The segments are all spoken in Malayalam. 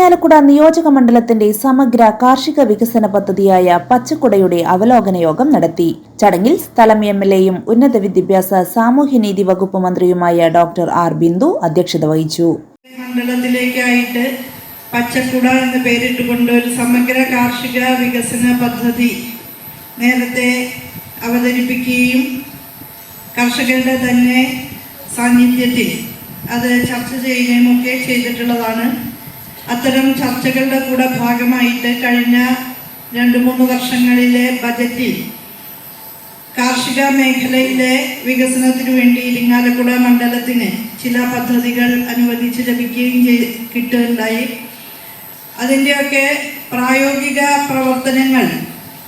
ഇരിങ്ങാലക്കുട നിയോജക മണ്ഡലത്തിന്റെ സമഗ്ര കാർഷിക വികസന പദ്ധതിയായ പച്ചക്കുടയുടെ അവലോകന യോഗം നടത്തി. ചടങ്ങിൽ സ്ഥലം എം എൽ എയും ഉന്നത വിദ്യാഭ്യാസ സാമൂഹ്യനീതി വകുപ്പ് മന്ത്രിയുമായ ഡോക്ടർ ആർ ബിന്ദു അധ്യക്ഷത വഹിച്ചു. മണ്ഡലത്തിലേക്കായിട്ട് പച്ചക്കുട എന്ന് പേരിട്ടുകൊണ്ട് ഒരു സമഗ്ര കാർഷിക വികസന പദ്ധതി നേരത്തെ അവതരിപ്പിക്കുകയും കർഷകരുടെ തന്നെ സാന്നിധ്യത്തിൽ അത് ചർച്ച ചെയ്യുകയും ഒക്കെ ചെയ്തിട്ടുള്ളതാണ്. അത്തരം ചർച്ചകളുടെ കൂടെ ഭാഗമായിട്ട് കഴിഞ്ഞ രണ്ട് മൂന്ന് വർഷങ്ങളിലെ ബജറ്റിൽ കാർഷിക മേഖലയിലെ വികസനത്തിനു വേണ്ടി ഇരിങ്ങാലക്കുട മണ്ഡലത്തിന് ചില പദ്ധതികൾ അനുവദിച്ച് ലഭിക്കുകയും ചെയ് കിട്ടുകയുണ്ടായി. അതിന്റെയൊക്കെ പ്രായോഗിക പ്രവർത്തനങ്ങൾ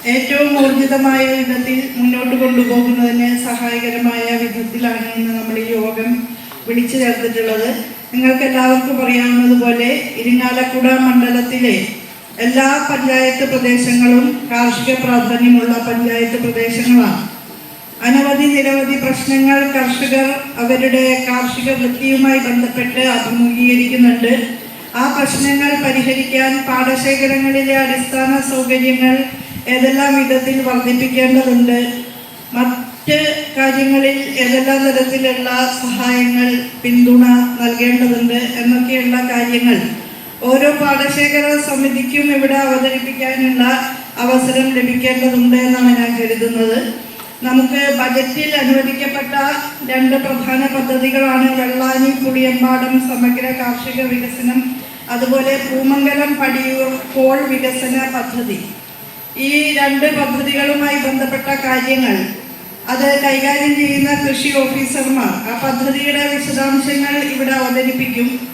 ഏറ്റവും ഊർജിതമായ വിധത്തിൽ മുന്നോട്ട് കൊണ്ടുപോകുന്നതിന് സഹായകരമായ വിധത്തിലാണ് ഇന്ന് നമ്മൾ ഈ യോഗം വിളിച്ചു ചേർത്തിട്ടുള്ളത്. നിങ്ങൾക്ക് എല്ലാവർക്കും അറിയാവുന്നതുപോലെ ഇരിങ്ങാലക്കുട മണ്ഡലത്തിലെ എല്ലാ പഞ്ചായത്ത് പ്രദേശങ്ങളും കാർഷിക പ്രാധാന്യമുള്ള പഞ്ചായത്ത് പ്രദേശങ്ങളാണ്. അനവധി നിരവധി പ്രശ്നങ്ങൾ കർഷകർ അവരുടെ കാർഷിക വൃത്തിയുമായി ബന്ധപ്പെട്ട് അഭിമുഖീകരിക്കുന്നുണ്ട്. ആ പ്രശ്നങ്ങൾ പരിഹരിക്കാൻ പാടശേഖരങ്ങളിലെ അടിസ്ഥാന സൗകര്യങ്ങൾ ഏതെല്ലാം വിധത്തിൽ വർദ്ധിപ്പിക്കേണ്ടതുണ്ട്? മറ്റ് കാര്യങ്ങളിൽ ഏതെല്ലാം തരത്തിലുള്ള സഹായങ്ങൾ പിന്തുണ നൽകേണ്ടതുണ്ട് എന്നൊക്കെയുള്ള കാര്യങ്ങൾ ഓരോ പാടശേഖര സമിതിക്കും ഇവിടെ അവതരിപ്പിക്കാനുള്ള അവസരം ലഭിക്കേണ്ടതുണ്ട് എന്നാണ് ഞാൻ കരുതുന്നത്. നമുക്ക് ബജറ്റിൽ അനുവദിക്കപ്പെട്ട രണ്ട് പ്രധാന പദ്ധതികളാണ് വെള്ളാനി പുളിയമ്പാടം സമഗ്ര കാർഷിക വികസനം അതുപോലെ പൂമംഗലം പടിയൂർ കോൾ വികസന പദ്ധതി. ഈ രണ്ട് പദ്ധതികളുമായി ബന്ധപ്പെട്ട കാര്യങ്ങൾ അത് കൈകാര്യം ചെയ്യുന്ന കൃഷി ഓഫീസർമാർ. ആ പദ്ധതിയുടെ വിശദാംശങ്ങൾ ഇവിടെ അവതരിപ്പിക്കും.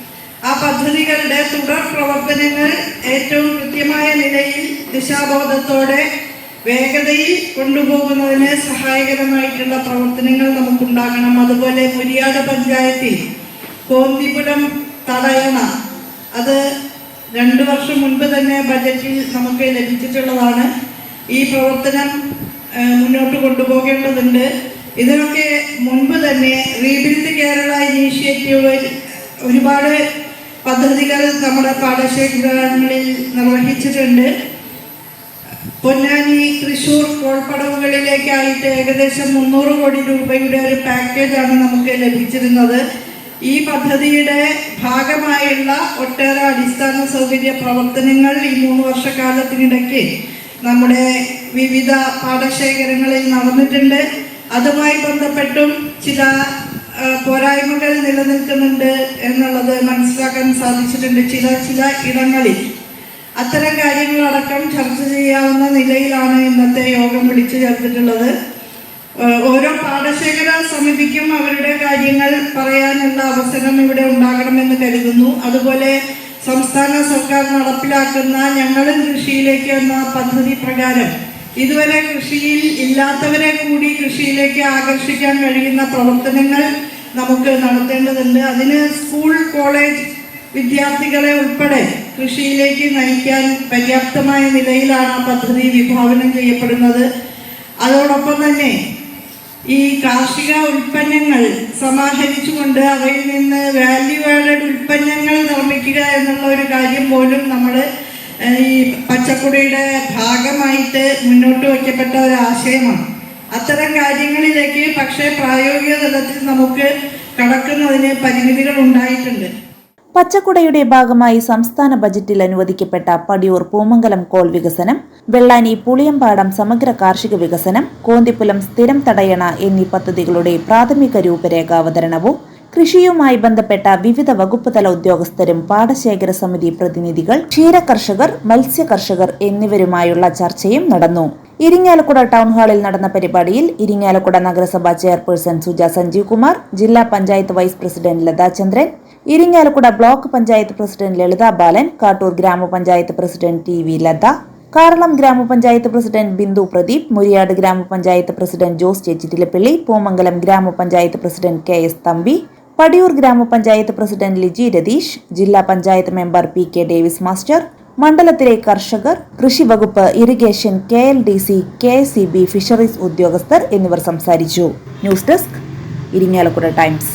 ആ പദ്ധതികളുടെ തുടർ പ്രവർത്തനങ്ങൾ ഏറ്റവും കൃത്യമായ നിലയിൽ ദിശാബോധത്തോടെ വേഗതയിൽ കൊണ്ടുപോകുന്നതിന് സഹായകരമായിട്ടുള്ള പ്രവർത്തനങ്ങൾ നമുക്കുണ്ടാകണം. അതുപോലെ മുരിയാട് പഞ്ചായത്തിൽ കോന്തിപുരം തടയണ. അത് രണ്ടു വർഷം മുൻപ് തന്നെ ബജറ്റിൽ നമുക്ക് ലഭിച്ചിട്ടുള്ളതാണ്. ഈ പ്രവർത്തനം മുന്നോട്ട് കൊണ്ടുപോകേണ്ടതുണ്ട്. ഇതിനൊക്കെ മുൻപ് തന്നെ റീബിൽഡ് കേരള ഇനീഷ്യേറ്റീവ് ഒരുപാട് പദ്ധതികൾ നമ്മുടെ പാഠശേഖരങ്ങളിൽ നിർവഹിച്ചിട്ടുണ്ട്. പൊന്നാനി തൃശൂർ കോൾപ്പടവുകളിലേക്കായിട്ട് ഏകദേശം മുന്നൂറ് കോടി രൂപയുടെ ഒരു പാക്കേജാണ് നമുക്ക് ലഭിച്ചിരുന്നത്. ഈ പദ്ധതിയുടെ ഭാഗമായുള്ള ഒട്ടേറെ അടിസ്ഥാന സൗകര്യ പ്രവർത്തനങ്ങൾ ഈ മൂന്ന് വർഷക്കാലത്തിനിടയ്ക്ക് നമ്മുടെ വിവിധ പാടശേഖരങ്ങളിൽ നടന്നിട്ടുണ്ട്. അതുമായി ബന്ധപ്പെട്ടും ചില പോരായ്മകൾ നിലനിൽക്കുന്നുണ്ട് എന്നുള്ളത് മനസ്സിലാക്കാൻ സാധിച്ചിട്ടുണ്ട് ചില ചില ഇടങ്ങളിൽ. അത്തരം കാര്യങ്ങളടക്കം ചർച്ച ചെയ്യാവുന്ന നിലയിലാണ് ഇന്നത്തെ യോഗം വിളിച്ചു ചേർത്തിട്ടുള്ളത്. ഓരോ പാടശേഖര സമിതിക്കും അവരുടെ കാര്യങ്ങൾ പറയാനുള്ള അവസരം ഇവിടെ ഉണ്ടാകണമെന്ന് കരുതുന്നു. അതുപോലെ സംസ്ഥാന സർക്കാർ നടപ്പിലാക്കുന്ന ഞങ്ങളും കൃഷിയിലേക്ക് എന്ന പദ്ധതി പ്രകാരം ഇതുവരെ കൃഷിയിൽ ഇല്ലാത്തവരെ കൂടി കൃഷിയിലേക്ക് ആകർഷിക്കാൻ കഴിയുന്ന പ്രവർത്തനങ്ങൾ നമുക്ക് നടത്തേണ്ടതുണ്ട്. അതിന് സ്കൂൾ കോളേജ് വിദ്യാർത്ഥികളെ ഉൾപ്പെടെ കൃഷിയിലേക്ക് നയിക്കാൻ പര്യാപ്തമായ നിലയിലാണ് ആ പദ്ധതി വിഭാവനം ചെയ്യപ്പെടുന്നത്. അതോടൊപ്പം തന്നെ ഈ കാർഷിക ഉൽപ്പന്നങ്ങൾ സമാഹരിച്ചുകൊണ്ട് അവയിൽ നിന്ന് വാല്യൂ ആഡഡ് ഉൽപ്പന്നങ്ങൾ നിർമ്മിക്കുക എന്നുള്ള ഒരു കാര്യം പോലും നമ്മൾ ഈ പച്ചക്കുടിയുടെ ഭാഗമായിട്ട് മുന്നോട്ട് വയ്ക്കപ്പെട്ട ഒരു ആശയമാണ്. അത്തരം കാര്യങ്ങളിലേക്ക് പക്ഷേ പ്രായോഗിക തലത്തിൽ നമുക്ക് കടക്കുന്നതിന് പരിമിതികൾ ഉണ്ടായിട്ടുണ്ട്. പച്ചക്കുടയുടെ ഭാഗമായി സംസ്ഥാന ബജറ്റിൽ അനുവദിക്കപ്പെട്ട പടിയൂർ പൂമംഗലം കോൾ വികസനം വെള്ളാനി പുളിയമ്പാടം സമഗ്ര കാർഷിക വികസനം കോന്തിപ്പുലം സ്ഥിരം തടയണ എന്നീ പദ്ധതികളുടെ പ്രാഥമിക രൂപരേഖ അവതരണവും കൃഷിയുമായി ബന്ധപ്പെട്ട വിവിധ വകുപ്പ് തല ഉദ്യോഗസ്ഥരും പാടശേഖര സമിതി പ്രതിനിധികൾ ക്ഷീരകർഷകർ മത്സ്യകർഷകർ മത്സ്യ കർഷകർ എന്നിവരുമായുള്ള ചർച്ചയും നടന്നു. ഇരിങ്ങാലക്കുട ടൗൺ ഹാളിൽ നടന്ന പരിപാടിയിൽ ഇരിങ്ങാലക്കുട നഗരസഭാ ചെയർപേഴ്സൺ സുജ സഞ്ജീവ് കുമാർ ജില്ലാ panchayat vice president Lathachandran Irinjalakuda block panchayat president Lalitha Balan Kattoor ഗ്രാമപഞ്ചായത്ത് president T V Latha Karalam ഗ്രാമപഞ്ചായത്ത് പ്രസിഡന്റ് ബിന്ദു പ്രദീപ് മുരിയാട് ഗ്രാമപഞ്ചായത്ത് പ്രസിഡന്റ് ജോസ് ചേച്ചിറ്റിലപ്പള്ളി പൂമംഗലം ഗ്രാമപഞ്ചായത്ത് president K S Thampi Padiyoor ഗ്രാമപഞ്ചായത്ത് പ്രസിഡന്റ് ലിജി രതീഷ് ജില്ലാ panchayat member P K Davis master മണ്ഡലത്തിലെ കർഷകർ കൃഷി വകുപ്പ് irrigation K L D C K C B fisheries ഉദ്യോഗസ്ഥർ എന്നിവർ സംസാരിച്ചു. News desk Irinjalakuda times.